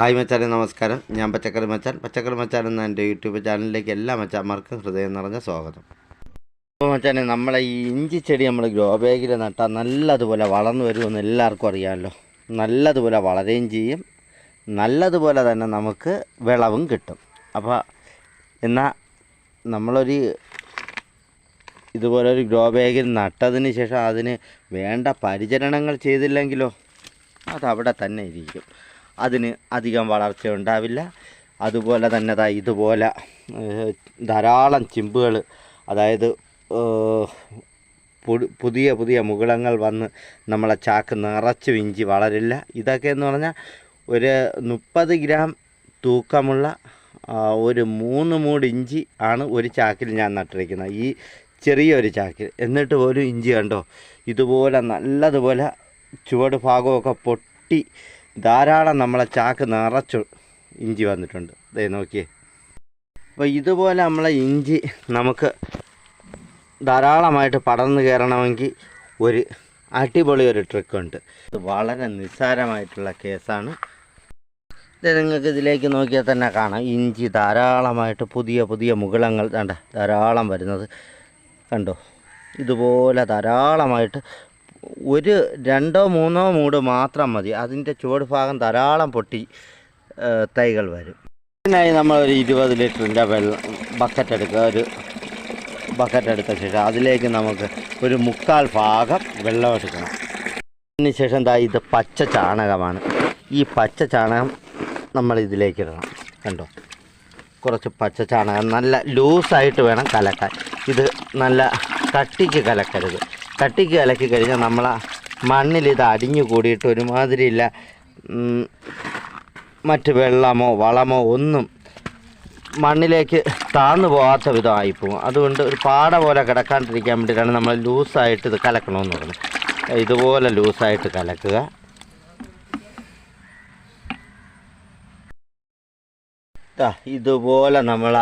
Hi മച്ചാനെ നമസ്കാരം. ഞാൻ പച്ചക്കറി മച്ചാൻ. പച്ചക്കറി മച്ചാൻ എന്ന എന്റെ യൂട്യൂബ് ചാനലിലേക്ക് എല്ലാ മച്ചാന്മാർക്കും ഹൃദയം നിറഞ്ഞ സ്വാഗതം. അപ്പോൾ മച്ചാനെ നമ്മളെ ഈ ഇഞ്ചി ചെടി നമ്മൾ ഗ്രോ ബാഗിൽ നട്ടാൽ നല്ലതുപോലെ വളർന്നു വരുമെന്ന് എല്ലാവർക്കും അറിയാമല്ലോ. നല്ലതുപോലെ വളരുകയും ചെയ്യും. നല്ലതുപോലെ തന്നെ നമുക്ക് വിളവും കിട്ടും. അപ്പോൾ എന്നാൽ നമ്മളൊരു ഇതുപോലെ ഒരു ഗ്രോ ബാഗിൽ നട്ടതിന് ശേഷം അതിന് വേണ്ട പരിചരണങ്ങൾ ചെയ്തില്ലെങ്കിലോ അതവിടെ തന്നെ ഇരിക്കും. അതിന് അധികം വളർച്ച ഉണ്ടാവില്ല. അതുപോലെ തന്നെ ദാ ഇതുപോലെ ധാരാളം ചിമ്പുകൾ അതായത് പുതിയ പുതിയ മുകുളങ്ങൾ വന്ന് നമ്മളെ ചാക്ക് നിറച്ച് വിഞ്ചി വളരില്ല. ഇതൊക്കെ എന്ന് പറഞ്ഞാൽ ഒരു മുപ്പത് ഗ്രാം തൂക്കമുള്ള ഒരു മൂന്ന് മൂട് ഇഞ്ചി ആണ് ഒരു ചാക്കിൽ ഞാൻ നട്ടിരിക്കുന്നത്. ഈ ചെറിയൊരു ചാക്കിൽ. എന്നിട്ട് പോലും ഇഞ്ചി കണ്ടോ? ഇതുപോലെ നല്ലതുപോലെ ചുവട് ഭാഗമൊക്കെ പൊട്ടി ധാരാളം നമ്മളെ ചാക്ക് നിറച്ചു ഇഞ്ചി വന്നിട്ടുണ്ട്. ദേ നോക്കിയേ. അപ്പോൾ ഇതുപോലെ നമ്മളെ ഇഞ്ചി നമുക്ക് ധാരാളമായിട്ട് പടർന്നു കയറണമെങ്കിൽ ഒരു അടിപൊളി ഒരു ട്രിക്കുണ്ട് ഇത് വളരെ നിസ്സാരമായിട്ടുള്ള കേസാണ്. ഇത് നിങ്ങൾക്ക് ഇതിലേക്ക് നോക്കിയാൽ തന്നെ കാണാം. ഇഞ്ചി ധാരാളമായിട്ട് പുതിയ പുതിയ മുകുളങ്ങൾ കണ്ട ധാരാളം വരുന്നത്. കണ്ടോ? ഇതുപോലെ ധാരാളമായിട്ട് ഒരു രണ്ടോ മൂന്നോ മൂട് മാത്രം മതി. അതിന്റെ ചുവട് ഭാഗം ധാരാളം പൊട്ടി തൈകൾ വരും. ഇതിനായി നമ്മൾ ഒരു ഇരുപത് ലിറ്ററിന്റെ വെള്ളം ബക്കറ്റ് എടുക്കുക. ഒരു ബക്കറ്റ് എടുത്ത ശേഷം അതിലേക്ക് നമുക്ക് ഒരു മുക്കാൽ ഭാഗം വെള്ളം എടുക്കണം. അതിനുശേഷം എന്താ ഇത് പച്ച ചാണകമാണ്. ഈ പച്ച ചാണകം നമ്മൾ ഇതിലേക്ക് ഇടണം. കണ്ടോ? കുറച്ച് പച്ച ചാണകം നല്ല ലൂസായിട്ട് വേണം കലക്കാൻ. ഇത് നല്ല കട്ടിക്ക് കലക്കരുത്. കട്ടിക്ക് കലക്കി കഴിഞ്ഞാൽ നമ്മൾ മണ്ണിൽ ഇത് അടിഞ്ഞു കൂടിയിട്ട് ഒരുമാതിരിയില്ല. മറ്റ് വെള്ളമോ വളമോ ഒന്നും മണ്ണിലേക്ക് താന്നു പോകാത്ത വിധമായി പോകും അതുകൊണ്ട് ഒരു പാട പോലെ കിടക്കാണ്ടിരിക്കാൻ വേണ്ടിയിട്ടാണ് നമ്മൾ ലൂസായിട്ട് ഇത് കലക്കണമെന്ന് പറയുന്നത് ഇതുപോലെ ലൂസായിട്ട് കലക്കുക. ഇതുപോലെ നമ്മൾ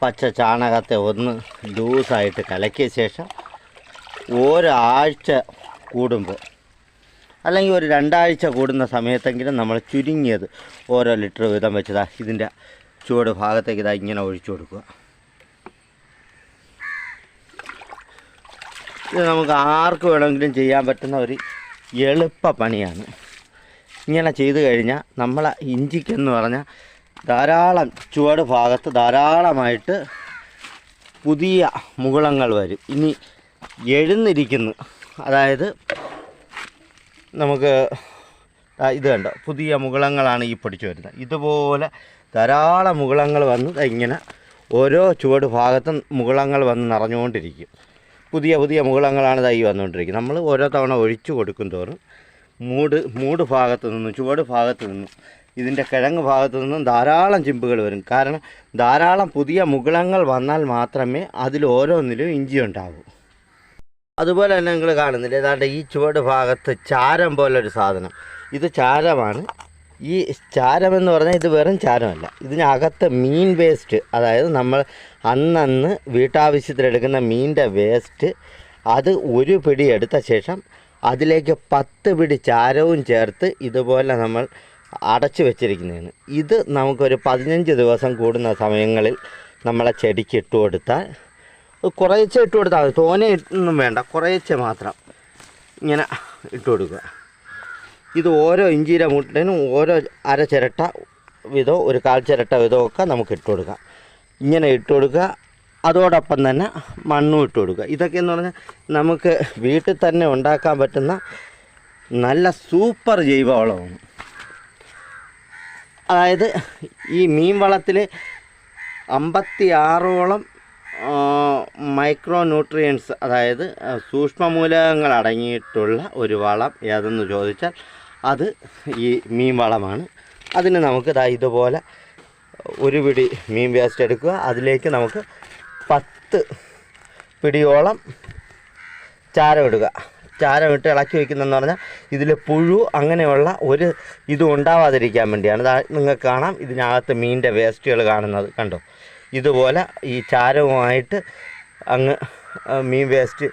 പച്ച ചാണകത്തെ ഒന്ന് ലൂസായിട്ട് കലക്കിയ ശേഷം ഒരാഴ്ച കൂടുമ്പോൾ അല്ലെങ്കിൽ ഒരു രണ്ടാഴ്ച കൂടുന്ന സമയത്തെങ്കിലും നമ്മൾ ചുരുങ്ങിയത് ഓരോ ലിറ്റർ വീതം വെച്ചതാ. ഇതിന്റെ ചുവട് ഭാഗത്തേക്ക് ഇതാ ഇങ്ങനെ ഒഴിച്ചു കൊടുക്കുക. ഇത് നമുക്ക് ആർക്ക് വേണമെങ്കിലും ചെയ്യാൻ പറ്റുന്ന ഒരു എളുപ്പ പണിയാണ്. ഇങ്ങനെ ചെയ്തു കഴിഞ്ഞാൽ നമ്മളെ ഇഞ്ചിക്കെന്ന് പറഞ്ഞാൽ ധാരാളം ചുവട് ഭാഗത്ത് ധാരാളമായിട്ട് പുതിയ മുകുളങ്ങൾ വരും. ഇനി എഴുന്നിരിക്കുന്നു. അതായത് നമുക്ക് ഇത് കണ്ടോ? പുതിയ മുകളങ്ങളാണ് ഈ പൊടിച്ചു വരുന്നത്. ഇതുപോലെ ധാരാളം മുകളങ്ങൾ വന്ന് ഇങ്ങനെ ഓരോ ചുവട് ഭാഗത്തും മുകളങ്ങൾ വന്ന് നിറഞ്ഞുകൊണ്ടിരിക്കും. പുതിയ പുതിയ മുകളങ്ങളാണ് തൈ വന്നുകൊണ്ടിരിക്കുന്നത്. നമ്മൾ ഓരോ തവണ ഒഴിച്ചു കൊടുക്കും തോറും മൂട് മൂട് ഭാഗത്തു നിന്നും ചുവട് ഭാഗത്തു നിന്നും ഇതിന്റെ കിഴങ്ങ് ഭാഗത്തു നിന്നും ധാരാളം ചിമ്പുകൾ വരും. കാരണം ധാരാളം പുതിയ മുകളങ്ങൾ വന്നാൽ മാത്രമേ അതിൽ ഓരോന്നിലും ഇഞ്ചി ഉണ്ടാകൂ അതുപോലെ തന്നെ നിങ്ങൾ കാണുന്നില്ല? ഏതാണ്ട് ഈ ചുവട് ഭാഗത്ത് ചാരം പോലൊരു സാധനം. ഇത് ചാരമാണ്. ഈ ചാരമെന്ന് പറഞ്ഞാൽ ഇത് വെറും ചാരമല്ല. ഇതിനകത്ത് മീൻ വേസ്റ്റ് അതായത് നമ്മൾ അന്നന്ന് വീട്ടാവശ്യത്തിനെടുക്കുന്ന മീനിന്റെ വേസ്റ്റ് അത് ഒരു പിടി എടുത്ത ശേഷം അതിലേക്ക് പത്ത് പിടി ചാരവും ചേർത്ത് ഇതുപോലെ നമ്മൾ അടച്ചു വെച്ചിരിക്കുന്നതാണ്. ഇത് നമുക്കൊരു പതിനഞ്ച് ദിവസം കൂടുന്ന സമയങ്ങളിൽ നമ്മളെ ചെടിക്ക് ഇട്ട് കൊടുത്താൽ കുറേശ്ശെ ഇട്ട് കൊടുത്താൽ മതി. തോനെ ഒന്നും വേണ്ട. കുറേച്ചെ മാത്രം ഇങ്ങനെ ഇട്ട് കൊടുക്കുക. ഇത് ഓരോ ഇഞ്ചിയുടെ മുട്ടിനും ഓരോ അര ചിരട്ട വിധോ ഒരു കാൽ ചിരട്ട വിധമോ ഒക്കെ നമുക്ക് ഇട്ട് കൊടുക്കാം. ഇങ്ങനെ ഇട്ട് കൊടുക്കുക. അതോടൊപ്പം തന്നെ മണ്ണും ഇട്ട് കൊടുക്കുക. ഇതൊക്കെ എന്ന് പറഞ്ഞാൽ നമുക്ക് വീട്ടിൽ തന്നെ ഉണ്ടാക്കാൻ പറ്റുന്ന നല്ല സൂപ്പർ ജൈവവളമാണ്. അതായത് ഈ മീൻ വളത്തിൽ അമ്പത്തി ആറോളം മൈക്രോ ന്യൂട്രിയൻസ് അതായത് സൂക്ഷ്മമൂലകങ്ങൾ അടങ്ങിയിട്ടുള്ള ഒരു വളം ഏതെന്ന് ചോദിച്ചാൽ അത് ഈ മീൻ വളമാണ്. അതിന് നമുക്ക് ഇതാ ഇതുപോലെ ഒരു പിടി മീൻ വേസ്റ്റ് എടുക്കുക. അതിലേക്ക് നമുക്ക് പത്ത് പിടിയോളം ചാരം ഇടുക. ചാരം ഇട്ട് ഇളക്കി വയ്ക്കുന്നതെന്ന് പറഞ്ഞാൽ ഇതിൽ പുഴു അങ്ങനെയുള്ള ഒരു ഇതും ഉണ്ടാവാതിരിക്കാൻ വേണ്ടിയാണ്. നിങ്ങൾക്ക് കാണാം ഇതിനകത്ത് മീനിന്റെ വേസ്റ്റുകൾ കാണുന്നത്. കണ്ടോ? ഇതുപോലെ ഈ ചാരവുമായിട്ട് അങ്ങ് മീൻ വേസ്റ്റ്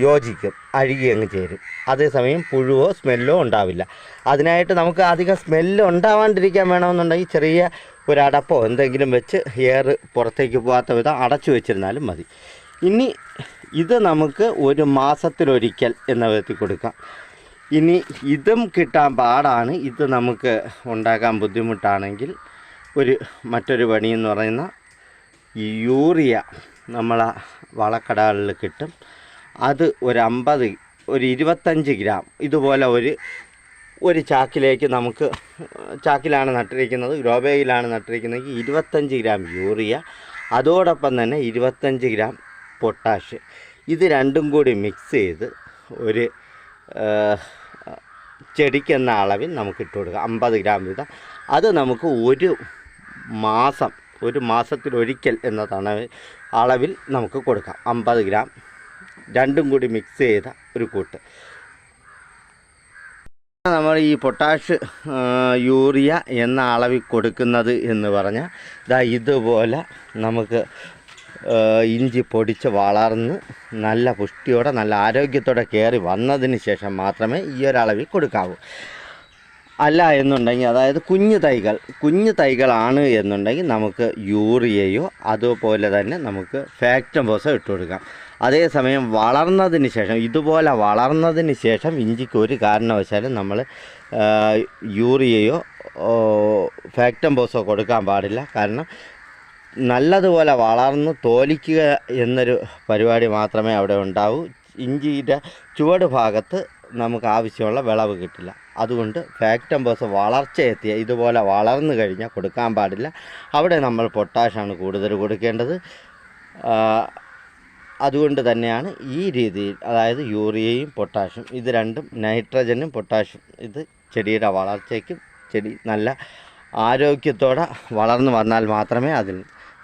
യോജിക്കും അഴുകി അങ്ങ് ചേരും. അതേസമയം പുഴുവോ സ്മെല്ലോ ഉണ്ടാവില്ല. അതിനായിട്ട് നമുക്ക് അധികം സ്മെല്ല് ഉണ്ടാവാണ്ടിരിക്കാൻ വേണമെന്നുണ്ടെങ്കിൽ ചെറിയ ഒരു അടപ്പോ എന്തെങ്കിലും വെച്ച് എയർ പുറത്തേക്ക് പോകാത്ത വിധം അടച്ചു വെച്ചിരുന്നാലും മതി. ഇനി ഇത് നമുക്ക് ഒരു മാസത്തിലൊരിക്കൽ എന്ന വിധത്തിൽ കൊടുക്കാം. ഇനി ഇതും കിട്ടാൻ പാടാണ്. ഇത് നമുക്ക് ഉണ്ടാക്കാൻ ബുദ്ധിമുട്ടാണെങ്കിൽ ഒരു മറ്റൊരു പണിയെന്ന് പറയുന്ന ഈ യൂറിയ നമ്മളെ വളക്കടകളിൽ കിട്ടും. അത് ഒരു അമ്പത് ഒരു ഇരുപത്തഞ്ച് ഗ്രാം ഇതുപോലെ ഒരു ഒരു ചാക്കിലേക്ക് നമുക്ക് ചാക്കിലാണ് നട്ടിരിക്കുന്നത് ഗ്രോബേയിലാണ് നട്ടിരിക്കുന്നതെങ്കിൽ നട്ടിരിക്കുന്നത് ഇരുപത്തഞ്ച് ഗ്രാം യൂറിയ. അതോടൊപ്പം തന്നെ ഇരുപത്തഞ്ച് ഗ്രാം പൊട്ടാഷ്. ഇത് രണ്ടും കൂടി മിക്സ് ചെയ്ത് ഒരു ചെടിക്കെന്ന അളവിൽ നമുക്ക് ഇട്ട് കൊടുക്കാം അമ്പത് ഗ്രാം വീതം. അത് നമുക്ക് ഒരു മാസം ഒരു മാസത്തിലൊരിക്കൽ എന്നതാണ് അളവിൽ നമുക്ക് കൊടുക്കാം. അമ്പത് ഗ്രാം. രണ്ടും കൂടി മിക്സ് ചെയ്ത ഒരു കൂട്ട്. നമ്മൾ ഈ പൊട്ടാഷ് യൂറിയ എന്ന അളവിൽ കൊടുക്കുന്നത് എന്ന് പറഞ്ഞാൽ ഇതാ ഇതുപോലെ നമുക്ക് ഇഞ്ചി പൊടിച്ച് വളർന്ന് നല്ല പുഷ്ടിയോടെ നല്ല ആരോഗ്യത്തോടെ കയറി വന്നതിന് ശേഷം മാത്രമേ ഈ ഒരളവിൽ കൊടുക്കാവൂ. അല്ല എന്നുണ്ടെങ്കിൽ അതായത് കുഞ്ഞു തൈകൾ കുഞ്ഞു തൈകളാണ് എന്നുണ്ടെങ്കിൽ നമുക്ക് യൂറിയയോ അതുപോലെ തന്നെ നമുക്ക് ഫാക്ടംബോസോ ഇട്ട് കൊടുക്കാം. അതേസമയം വളർന്നതിന് ശേഷം ഇതുപോലെ വളർന്നതിന് ശേഷം ഇഞ്ചിക്ക് ഒരു കാരണവശാലും നമ്മൾ യൂറിയയോ ഫാക്ടംബോസോ കൊടുക്കാൻ പാടില്ല. കാരണം നല്ലതുപോലെ വളർന്ന് തോലിക്കുക എന്നൊരു പരിപാടി മാത്രമേ അവിടെ ഉണ്ടാവൂ. ഇഞ്ചിയുടെ ചുവട് ഭാഗത്ത് നമുക്ക് ആവശ്യമുള്ള വിളവ് കിട്ടില്ല. അതുകൊണ്ട് ഫാക്ടംബോസ് വളർച്ചയെത്തിയ ഇതുപോലെ വളർന്നു കഴിഞ്ഞാൽ കൊടുക്കാൻ പാടില്ല. അവിടെ നമ്മൾ പൊട്ടാഷാണ് കൂടുതൽ കൊടുക്കേണ്ടത്. അതുകൊണ്ട് തന്നെയാണ് ഈ രീതിയിൽ അതായത് യൂറിയയും പൊട്ടാഷും ഇത് രണ്ടും നൈട്രജനും പൊട്ടാഷും ഇത് ചെടിയുടെ വളർച്ചയ്ക്കും ചെടി നല്ല ആരോഗ്യത്തോടെ വളർന്നു വന്നാൽ മാത്രമേ അതിൽ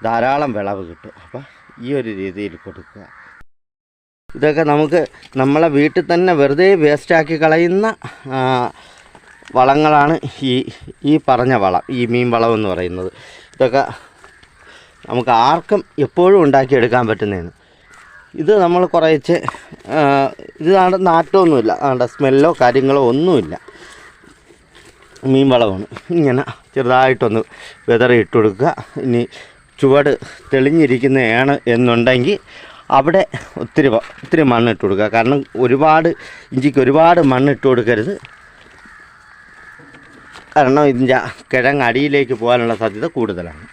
ധാരാളം വിളവ് കിട്ടൂ. അപ്പോൾ ഈ ഒരു രീതിയിൽ കൊടുക്കുക. ഇതൊക്കെ നമുക്ക് നമ്മളെ വീട്ടിൽ തന്നെ വെറുതെ വേസ്റ്റാക്കി കളയുന്ന വളങ്ങളാണ് ഈ ഈ പറഞ്ഞ വളം ഈ മീൻ വളം എന്ന് പറയുന്നത്. ഇതൊക്കെ നമുക്ക് ആർക്കും എപ്പോഴും ഉണ്ടാക്കിയെടുക്കാൻ പറ്റുന്നതാണ്. ഇത് നമ്മൾ കുറേച്ച് ഇത് നാറ്റമൊന്നുമില്ല. ആണ്ട സ്മെല്ലോ കാര്യങ്ങളോ ഒന്നുമില്ല. മീൻ വളമാണ്. ഇങ്ങനെ ചെറുതായിട്ടൊന്ന് വിതറി ഇട്ട് കൊടുക്കുക. ഇനി ചുവട് തെളിഞ്ഞിരിക്കുന്നതാണ് എന്നുണ്ടെങ്കിൽ അവിടെ ഒത്തിരി ഒത്തിരി മണ്ണിട്ട് കൊടുക്കുക. കാരണം ഒരുപാട് ഇഞ്ചിക്ക് ഒരുപാട് മണ്ണിട്ട് കൊടുക്കരുത്. കാരണം ഇതിന്റെ കിഴങ്ങ് അടിയിലേക്ക് പോകാനുള്ള സാധ്യത കൂടുതലാണ്.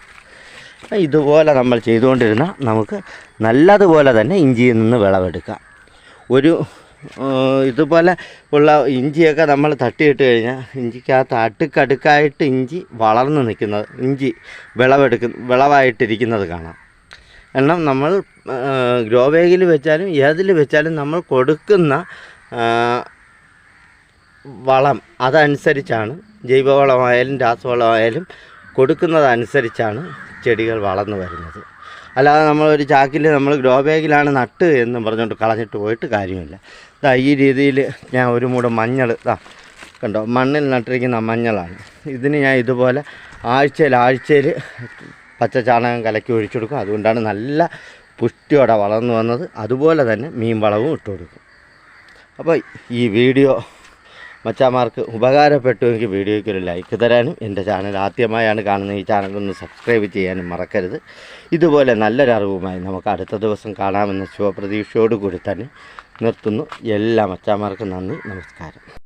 ഇതുപോലെ നമ്മൾ ചെയ്തുകൊണ്ടിരുന്ന നമുക്ക് നല്ലതുപോലെ തന്നെ ഇഞ്ചിയിൽ നിന്ന് വിളവെടുക്കാം. ഒരു ഇതുപോലെ ഉള്ള ഇഞ്ചിയൊക്കെ നമ്മൾ തട്ടിയിട്ട് കഴിഞ്ഞാൽ ഇഞ്ചിക്കകത്ത് അടുക്കടുക്കായിട്ട് ഇഞ്ചി വളർന്ന് നിൽക്കുന്നത് ഇഞ്ചി വിളവെടുക്കുന്ന വിളവായിട്ടിരിക്കുന്നത് കാണാം. കാരണം നമ്മൾ ഗ്രോ ബാഗിൽ വെച്ചാലും ഏതിൽ വെച്ചാലും നമ്മൾ കൊടുക്കുന്ന വളം അതനുസരിച്ചാണ് ജൈവവളമായാലും രാസവളമായാലും കൊടുക്കുന്നതനുസരിച്ചാണ് ചെടികൾ വളർന്നു വരുന്നത്. അല്ലാതെ നമ്മളൊരു ചാക്കിൽ നമ്മൾ ഗ്രോ ബാഗിലാണ് നട്ട് എന്ന് പറഞ്ഞുകൊണ്ട് കളഞ്ഞിട്ട് പോയിട്ട് കാര്യമില്ല. ഇതാ ഈ രീതിയിൽ ഞാൻ ഒരു മൂട് മഞ്ഞൾ ഇതാ കണ്ടോ മണ്ണിൽ നട്ടിരിക്കുന്ന മഞ്ഞളാണ്. ഇതിന് ഞാൻ ഇതുപോലെ ആഴ്ചയിൽ ആഴ്ചയിൽ പച്ച ചാണകം കലക്കി ഒഴിച്ചു കൊടുക്കും. അതുകൊണ്ടാണ് നല്ല പുഷ്ടിയോടെ വളർന്നു വന്നത്. അതുപോലെ തന്നെ മീൻ വളവും ഇട്ട് കൊടുക്കും. അപ്പോൾ ഈ വീഡിയോ മച്ചാമാർക്ക് ഉപകാരപ്പെട്ടുവെങ്കിൽ വീഡിയോയ്ക്ക് ഒരു ലൈക്ക് തരാനും എന്റെ ചാനൽ ആദ്യമായാണ് കാണുന്നത് ഈ ചാനൽ ഒന്ന് സബ്സ്ക്രൈബ് ചെയ്യാനും മറക്കരുത്. ഇതുപോലെ നല്ലൊരറിവുമായി നമുക്ക് അടുത്ത ദിവസം കാണാമെന്ന ശുഭപ്രതീക്ഷയോടുകൂടി തന്നെ നിർത്തുന്നു. എല്ലാ മച്ചാമാർക്കും നന്ദി നമസ്കാരം.